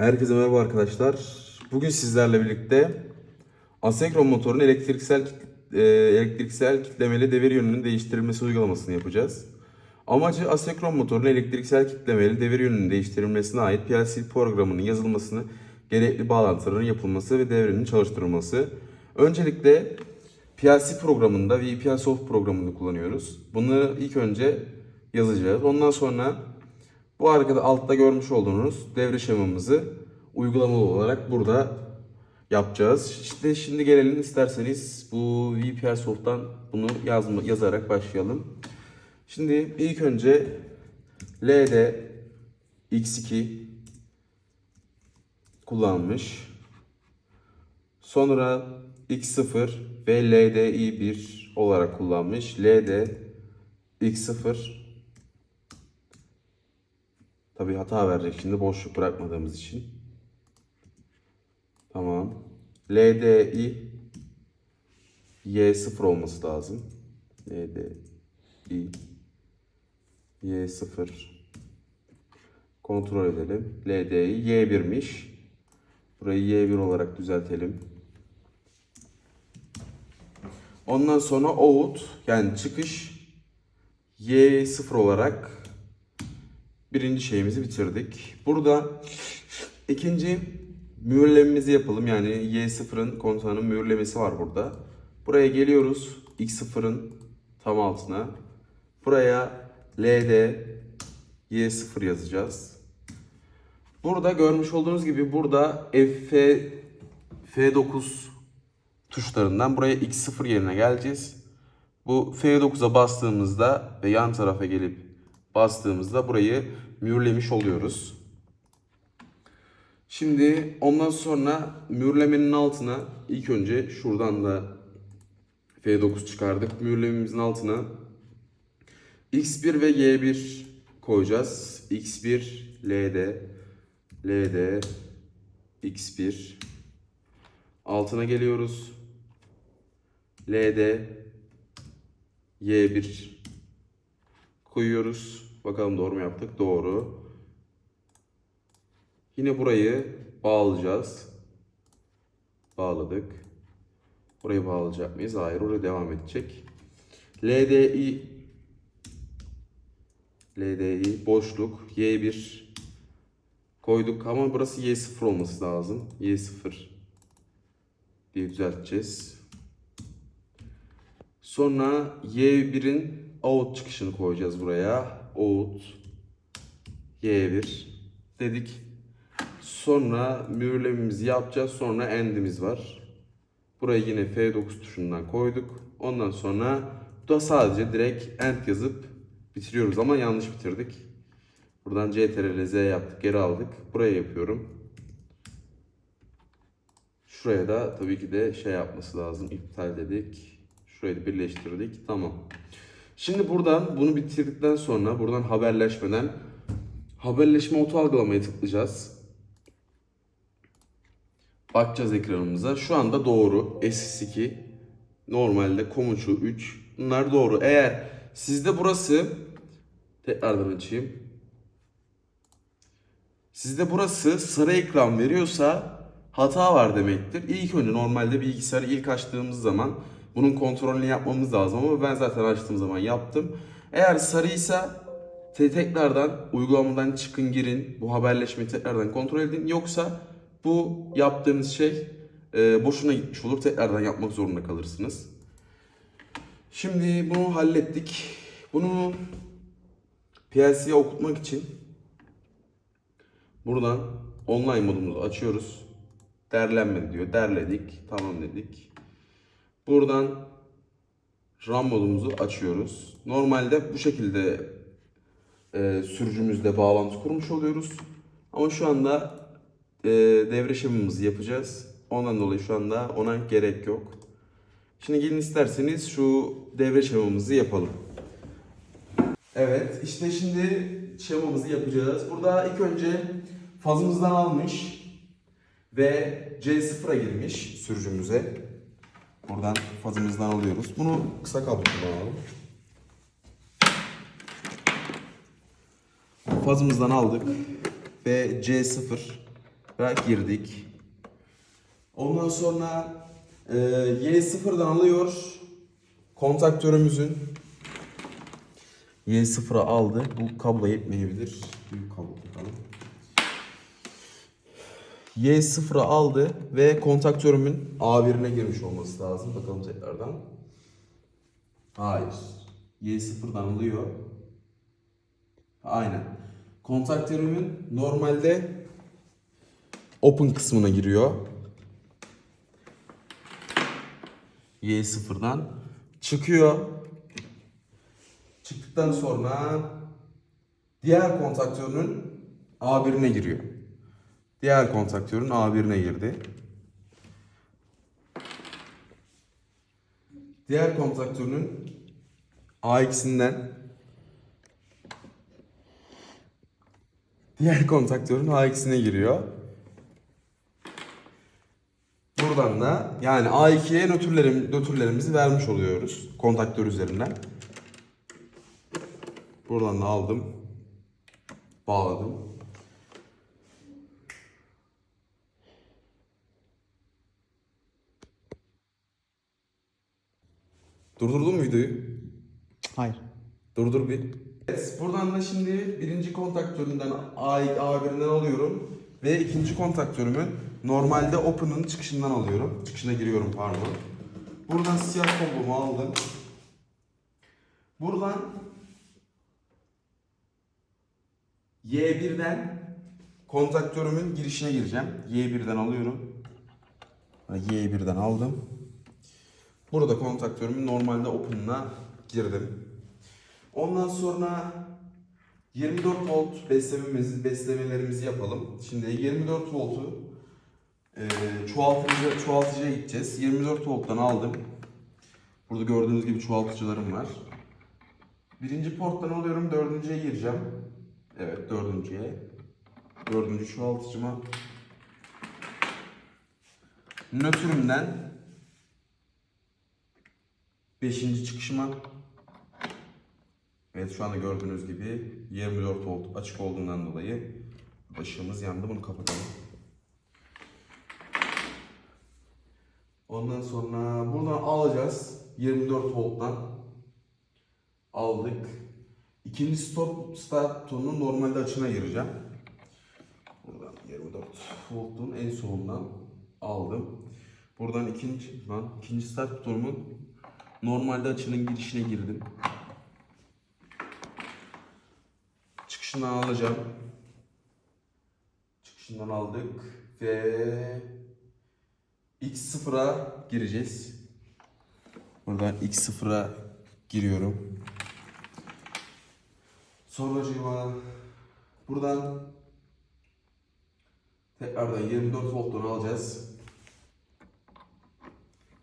Herkese merhaba arkadaşlar. Bugün sizlerle birlikte asenkron motorun elektriksel e, elektriksel kitlemeli devir yönünün değiştirilmesi uygulamasını yapacağız. Amacı asenkron motorun elektriksel kitlemeli devir yönünün değiştirilmesine ait PLC programının yazılmasını, gerekli bağlantıların yapılması ve devrinin çalıştırılması. Öncelikle PLC programında VPL Soft programını kullanıyoruz. Bunları ilk önce yazacağız. Ondan sonra bu arkada altta görmüş olduğunuz devre şemamızı uygulamalı olarak burada yapacağız. İşte şimdi gelelim isterseniz bu VPL Soft'tan bunu yazma, yazarak başlayalım. Şimdi ilk önce LD X2 kullanmış. Sonra X0 ve LDI1 olarak kullanmış. LD X0 Tabii hata verecek şimdi boşluk bırakmadığımız için. Tamam. LDI Y0 olması lazım. LDI Y0 kontrol edelim. LDI Y1'miş. Burayı Y1 olarak düzeltelim. Ondan sonra out yani çıkış Y0 olarak birinci şeyimizi bitirdik. Burada ikinci mühürlememizi yapalım. Yani Y0'ın komutanın mühürlemesi var burada. Buraya geliyoruz. X0'ın tam altına. Buraya LD Y0 yazacağız. Burada görmüş olduğunuz gibi burada F F9 tuşlarından buraya X0 yerine geleceğiz. Bu F9'a bastığımızda ve yan tarafa gelip bastığımızda burayı mühürlemiş oluyoruz. Şimdi ondan sonra mühürlemenin altına ilk önce şuradan da F9 çıkardık. Mühürlememizin altına X1 ve Y1 koyacağız. X1 LD LD X1 altına geliyoruz. LD Y1 koyuyoruz. Bakalım doğru mu yaptık? Doğru. Yine burayı bağlayacağız. Bağladık. Burayı bağlayacak mıyız? Hayır, oraya devam edecek. LDI LDI boşluk Y1 koyduk ama burası Y0 olması lazım. Y0 diye düzelteceğiz. Sonra Y1'in out çıkışını koyacağız buraya. Out Y1 dedik. Sonra mühürlememizi yapacağız. Sonra end'imiz var. Buraya yine F9 tuşundan koyduk. Ondan sonra da sadece direkt end yazıp bitiriyoruz ama yanlış bitirdik. Buradan CTRL Z yaptık, geri aldık. Buraya yapıyorum. Şuraya da tabii ki de şey yapması lazım. İptal dedik. Şurayı da birleştirdik. Tamam. Şimdi buradan bunu bitirdikten sonra buradan haberleşmeden haberleşme oto algılamaya tıklayacağız. Bakacağız ekranımıza. Şu anda doğru. S2 normalde komuçu 3. Bunlar doğru. Eğer sizde burası tekrardan açayım. Sizde burası sarı ekran veriyorsa hata var demektir. İlk önce normalde bilgisayarı ilk açtığımız zaman bunun kontrolünü yapmamız lazım ama ben zaten açtığım zaman yaptım. Eğer sarıysa te- tekrardan uygulamadan çıkın girin. Bu haberleşmeyi tekrardan kontrol edin. Yoksa bu yaptığınız şey e, boşuna gitmiş olur. Tekrardan yapmak zorunda kalırsınız. Şimdi bunu hallettik. Bunu PLC'ye okutmak için buradan online modumuzu açıyoruz. Derlenme diyor. Derledik. Tamam dedik. Buradan RAM modumuzu açıyoruz. Normalde bu şekilde e, sürücümüzle bağlantı kurmuş oluyoruz. Ama şu anda e, devre şemamızı yapacağız. Ondan dolayı şu anda ona gerek yok. Şimdi gelin isterseniz şu devre şemamızı yapalım. Evet, işte şimdi şemamızı yapacağız. Burada ilk önce fazımızdan almış ve C0'a girmiş sürücümüze. Buradan fazımızdan alıyoruz. Bunu kısa kablo kullanalım. Fazımızdan aldık ve C0 girdik. Ondan sonra e, Y0'dan alıyor kontaktörümüzün Y0'a aldı. Bu kablo yetmeyebilir. Büyük kablo takalım. Y0'a aldı ve kontaktörümün A1'ine girmiş olması lazım. Bakalım tekrardan. Hayır. Y0'dan alıyor. Aynen. Kontaktörümün normalde open kısmına giriyor. Y0'dan çıkıyor. Çıktıktan sonra diğer kontaktörünün A1'ine giriyor. Diğer kontaktörün A1'ine girdi. Diğer kontaktörünün A2'sinden diğer kontaktörün A2'sine giriyor. Buradan da yani A2'ye nötrlerim, nötrlerimizi vermiş oluyoruz kontaktör üzerinden. Buradan da aldım. Bağladım. Durdurdun mu videoyu? Hayır. Durdur bir. Evet, buradan da şimdi birinci kontaktöründen A, A1'inden alıyorum. Ve ikinci kontaktörümün normalde Open'ın çıkışından alıyorum. Çıkışına giriyorum pardon. Buradan siyah kablomu aldım. Buradan Y1'den kontaktörümün girişine gireceğim. Y1'den alıyorum. Y1'den aldım. Burada kontaktörümün normalde Open'ına girdim. Ondan sonra 24 volt beslememizi, beslemelerimizi yapalım. Şimdi 24 voltu e, çoğaltıcı, çoğaltıcıya gideceğiz. 24 volttan aldım. Burada gördüğünüz gibi çoğaltıcılarım var. Birinci porttan alıyorum, dördüncüye gireceğim. Evet, dördüncüye. Dördüncü çoğaltıcıma. Nötrümden beşinci çıkışıma. Evet şu anda gördüğünüz gibi 24 volt açık olduğundan dolayı ışığımız yandı. Bunu kapatalım. Ondan sonra buradan alacağız. 24 volttan aldık. İkinci stop start butonunun normalde açına gireceğim. Buradan 24 voltun en solundan aldım. Buradan ikinci lan ikinci start butonumun normalde açının girişine girdim. Çıkışından alacağım. Çıkışından aldık ve X0'a gireceğiz. Buradan X0'a giriyorum. Sonracığıma buradan tekrardan 24 volttan alacağız.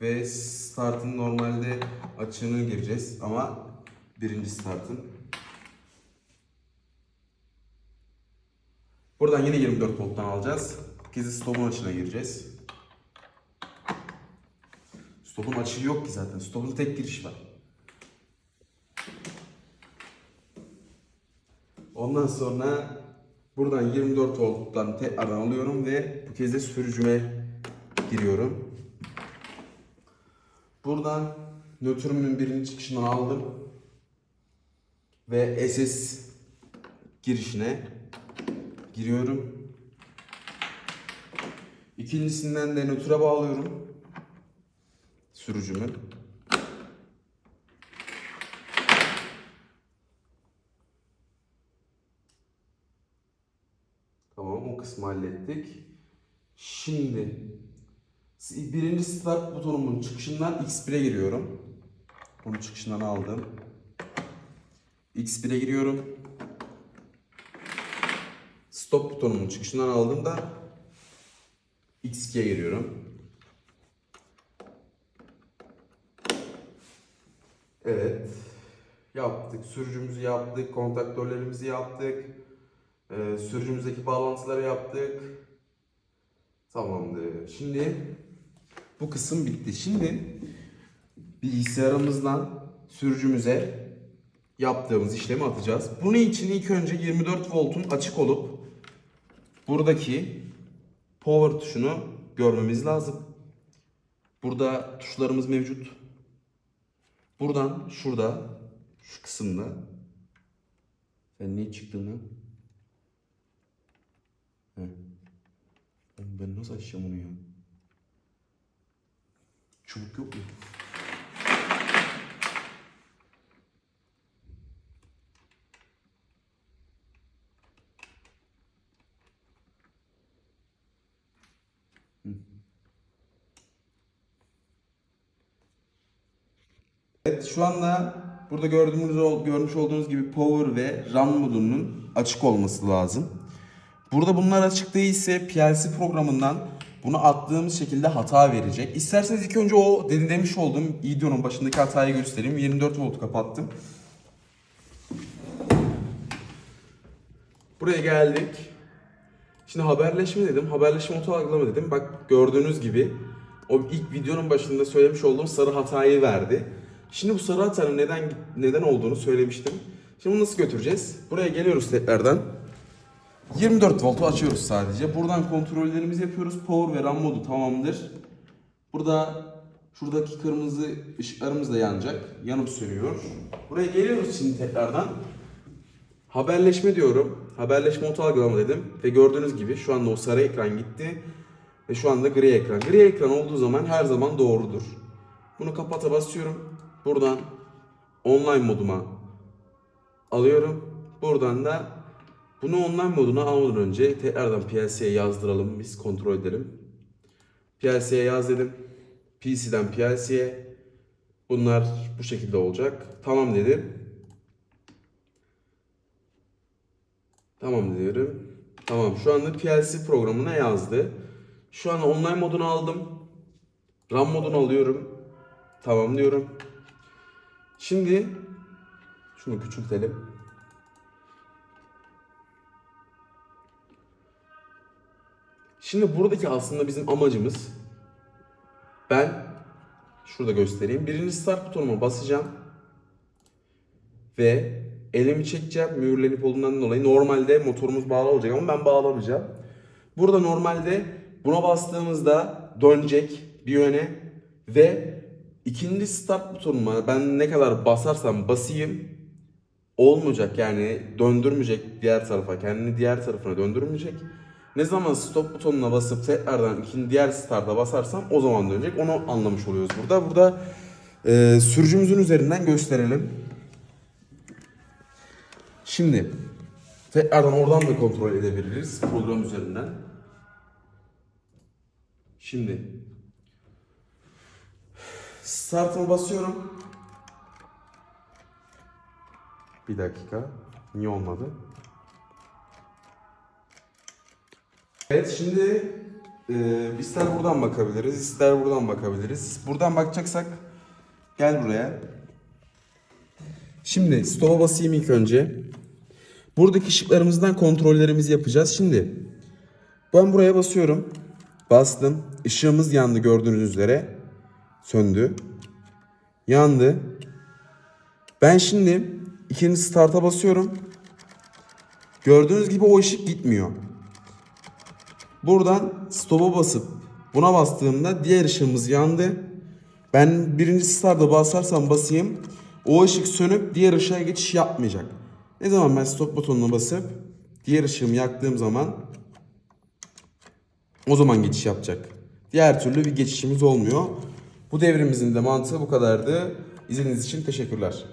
Ve startın normalde açığını gireceğiz ama birinci startın Buradan yine 24 volttan alacağız. Gizli stopun açığına gireceğiz. Stopun açığı yok ki zaten. Stopun tek giriş var. Ondan sonra buradan 24 volttan tekrardan alıyorum ve bu kez de sürücüme giriyorum. Buradan nötrümün birinci çıkışından aldım. Ve SS girişine giriyorum. İkincisinden de nötre bağlıyorum. Sürücümü. Tamam o kısmı hallettik. Şimdi birinci start butonumun çıkışından X1'e giriyorum. Bunu çıkışından aldım. X1'e giriyorum. Stop butonumun çıkışından aldım da X2'ye giriyorum. Evet. Yaptık. Sürücümüzü yaptık. Kontaktörlerimizi yaptık. Ee, sürücümüzdeki bağlantıları yaptık. Tamamdır. Şimdi bu kısım bitti. Şimdi bilgisayarımızdan sürücümüze yaptığımız işlemi atacağız. Bunun için ilk önce 24 voltun açık olup buradaki power tuşunu görmemiz lazım. Burada tuşlarımız mevcut. Buradan şurada şu kısımda sen niye. Oğlum Ben nasıl açacağım onu ya? Çubuk yok mu? Evet şu anda burada gördüğünüz görmüş olduğunuz gibi power ve RAM modunun açık olması lazım. Burada bunlar açık değilse PLC programından bunu attığımız şekilde hata verecek. İsterseniz ilk önce o dedi demiş olduğum videonun başındaki hatayı göstereyim. 24 volt kapattım. Buraya geldik. Şimdi haberleşme dedim. Haberleşme oto algılama dedim. Bak gördüğünüz gibi o ilk videonun başında söylemiş olduğum sarı hatayı verdi. Şimdi bu sarı hatanın neden neden olduğunu söylemiştim. Şimdi bunu nasıl götüreceğiz? Buraya geliyoruz tekrardan. 24 voltu açıyoruz sadece. Buradan kontrollerimizi yapıyoruz. Power ve RAM modu tamamdır. Burada şuradaki kırmızı ışıklarımız da yanacak. Yanıp sönüyor. Buraya geliyoruz şimdi tekrardan. Haberleşme diyorum. Haberleşme oto algılama dedim. Ve gördüğünüz gibi şu anda o sarı ekran gitti. Ve şu anda gri ekran. Gri ekran olduğu zaman her zaman doğrudur. Bunu kapata basıyorum. Buradan online moduma alıyorum. Buradan da bunu online moduna almadan önce tekrardan PLC'ye yazdıralım. Biz kontrol edelim. PLC'ye yaz dedim. PC'den PLC'ye. Bunlar bu şekilde olacak. Tamam dedim. Tamam diyorum. Tamam şu anda PLC programına yazdı. Şu an online modunu aldım. RAM modunu alıyorum. Tamam diyorum. Şimdi şunu küçültelim. Şimdi buradaki aslında bizim amacımız ben şurada göstereyim. Birinci start butonuma basacağım ve elimi çekeceğim mühürlenip olduğundan dolayı normalde motorumuz bağlı olacak ama ben bağlamayacağım. Burada normalde buna bastığımızda dönecek bir yöne ve ikinci start butonuma ben ne kadar basarsam basayım olmayacak yani döndürmeyecek diğer tarafa kendini diğer tarafına döndürmeyecek. Ne zaman stop butonuna basıp tekrardan ikinci diğer start'a basarsam o zaman dönecek. Onu anlamış oluyoruz burada. Burada e, sürücümüzün üzerinden gösterelim. Şimdi tekrardan oradan da kontrol edebiliriz program üzerinden. Şimdi start'ıma basıyorum. Bir dakika. Niye olmadı? Evet şimdi e, ister buradan bakabiliriz, ister buradan bakabiliriz. Buradan bakacaksak gel buraya. Şimdi stop'a basayım ilk önce. Buradaki ışıklarımızdan kontrollerimizi yapacağız. Şimdi ben buraya basıyorum. Bastım. Işığımız yandı gördüğünüz üzere. Söndü. Yandı. Ben şimdi ikinci start'a basıyorum. Gördüğünüz gibi o ışık gitmiyor. Buradan stop'a basıp buna bastığımda diğer ışığımız yandı. Ben birinci start'a basarsam basayım o ışık sönüp diğer ışığa geçiş yapmayacak. Ne zaman ben stop butonuna basıp diğer ışığımı yaktığım zaman o zaman geçiş yapacak. Diğer türlü bir geçişimiz olmuyor. Bu devrimizin de mantığı bu kadardı. İzlediğiniz için teşekkürler.